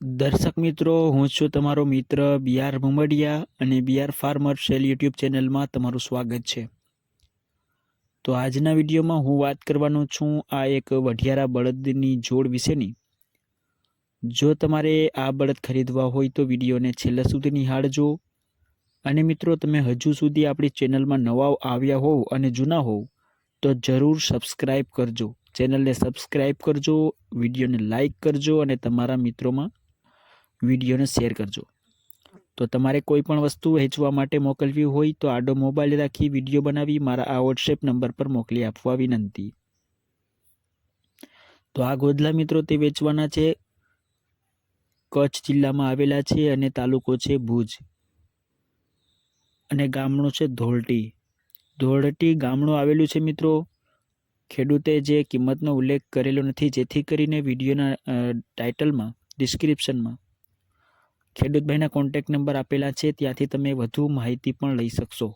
દર્શક મિત્રો, હું છું તમારો મિત્ર બી આર મુમડિયા અને B R farmer sell YouTube ચેનલમાં તમારું સ્વાગત છે. તો આજના વિડીયોમાં હું વાત કરવાનો છું આ એક વઢિયારા બળદની જોડ વિશેની. જો તમારે આ બળદ ખરીદવા હોય તો વિડીયોને છેલ્લા સુધી નિહાળજો. અને મિત્રો, તમે હજુ સુધી આપણી ચેનલમાં નવા આવ્યા હોવ અને જૂના હોવ, તો જરૂર સબસ્ક્રાઈબ કરજો. ચેનલને સબસ્ક્રાઈબ કરજો, વિડીયોને લાઈક કરજો અને તમારા મિત્રોમાં વિડીયોને શેર કરજો. તો તમારે કોઈ પણ વસ્તુ વહેંચવા માટે મોકલવી હોય તો આડો મોબાઈલ રાખી વીડિયો બનાવી મારા આ વોટ્સએપ નંબર પર મોકલી આપવા વિનંતી. તો આ ગોદલા મિત્રો તે વેચવાના છે. કચ્છ જિલ્લામાં આવેલા છે અને તાલુકો છે ભુજ. અને ગામડું છે ધોળટી. ધોળટી ગામડું આવેલું છે મિત્રો. ખેડૂતે જે કિંમતનો ઉલ્લેખ કરેલો નથી, જેથી કરીને વિડીયોના ટાઇટલમાં, ડિસ્ક્રિપ્શનમાં ખેડૂતભાઈના કોન્ટેક્ટ નંબર આપેલા છે ત્યાંથી તમે વધુ માહિતી પણ લઈ શકશો.